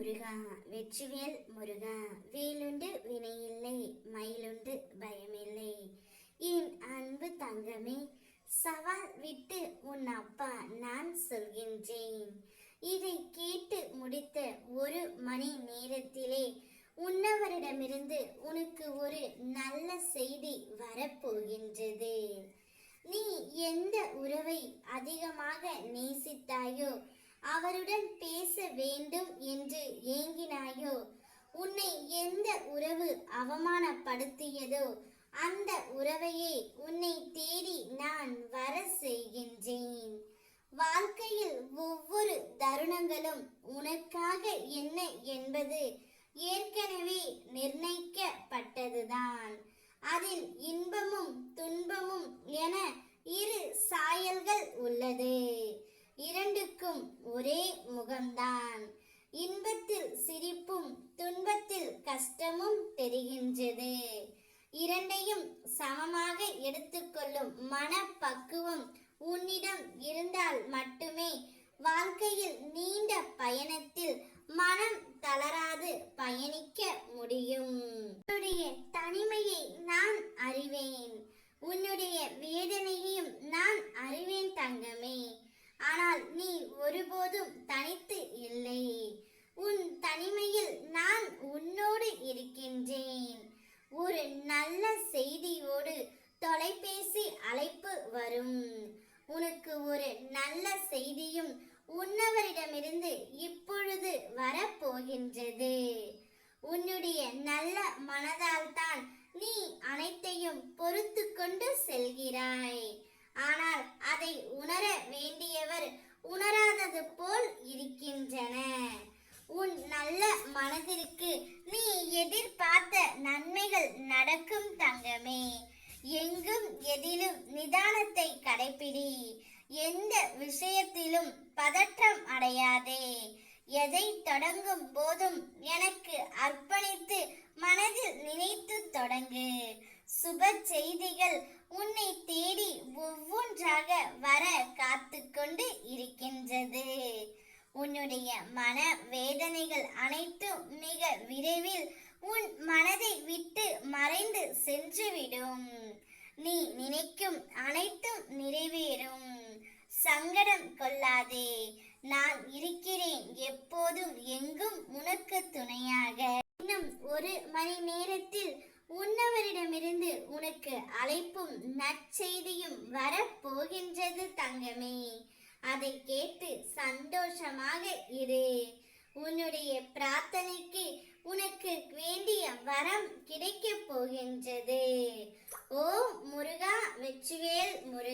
முருகா வெற்றிவேல் முருகா வேலுண்டு வினையில்லை மயிலுண்டு பயமில்லை. என் அன்பு தங்கமே சவால் விட்டு உன் அப்பா நான் சொல்கின்றேன். இதை கேட்டு முடித்த ஒரு மணி நேரத்திலே உன்னவரிடமிருந்து உனக்கு ஒரு நல்ல செய்தி வரப்போகின்றது. நீ எந்த உறவை அதிகமாக நேசித்தாயோ அவருடன் பேச வேண்டும் என்று ஏங்கினாயோ? உன்னை எந்த உறவு அவமானப்படுத்தியதோ அந்த உறவையே உன்னை தேடி நான் வர செய்கின்றேன். வாழ்க்கையில் ஒவ்வொரு தருணங்களும் உனக்காக என்ன என்பது ஏற்கனவே முகம்தான் இன்பத்தில் சிரிப்பும் துன்பத்தில் கஷ்டமும் தெரிகின்றது. இரண்டையும் சமமாக எடுத்துக்கொள்ளும் மனப்பக்குவம் உன்னிடம் இருந்தால் மட்டுமே வாழ்க்கையில் நீண்ட பயணத்தில் மனம் தளராது பயணிக்க முடியும். உன்னுடைய தனிமையை நான் அறிவேன். உன்னுடைய வேதனையையும் நான் அறிவேன் தங்கமே. ஆனால் நீ ஒருபோதும் தனித்து இல்லை உன் தனிமையில் நான் உன்னோடு இருக்கின்றேன் ஒரு நல்ல செய்தியோடு தொலைபேசி அழைப்பு வரும். உனக்கு ஒரு நல்ல செய்தியும் உன்னவரிடமிருந்து இப்பொழுது வரப்போகின்றது. உன்னுடைய நல்ல மனதால் தான் நீ அனைத்தையும் பொறுத்து கொண்டு செல்கிறாய். ஆனால் அதை உணர வேண்டியவர் உணராதது போல் இருக்கின்றன. உன் நல்ல மனதிற்கு நடக்கும் தங்கமே. எங்கும் எதிலும் நிதானத்தை கடைபிடி எந்த விஷயத்திலும் பதற்றம் அடையாதே. எதை தொடங்கும் போதும் எனக்கு அர்ப்பணித்து மனதில் நினைத்து தொடங்கு. சுப செய்திகள் உன்னை தேடி ஒவ்வொன்றாக வர காத்துக்கொண்டு இருக்கின்றது. உன்னுடைய மன வேதனைகள் அனைத்தும் மிக விரைவில் உன் மனதை விட்டு மறைந்து சென்றுவிடும். நீ நினைக்கும் அனைத்தும் நிறைவேறும். சங்கடம் கொள்ளாதே. நான் இருக்கிறேன் எப்போதும் எங்கும் உனக்கு துணையாக. இன்னும் ஒரு மணி நேரத்தில் உன்னவரிடமிருந்து உனக்கு அழைப்பும் நற்செய்தியும் வரப்போகின்றது தங்கமே. அதை கேட்டு சந்தோஷமாக இரு. உன்னுடைய பிரார்த்தனைக்கு உனக்கு வேண்டிய வரம் கிடைக்கப் போகின்றது. ஓ முருகா வெச்சுவேல் முருகா.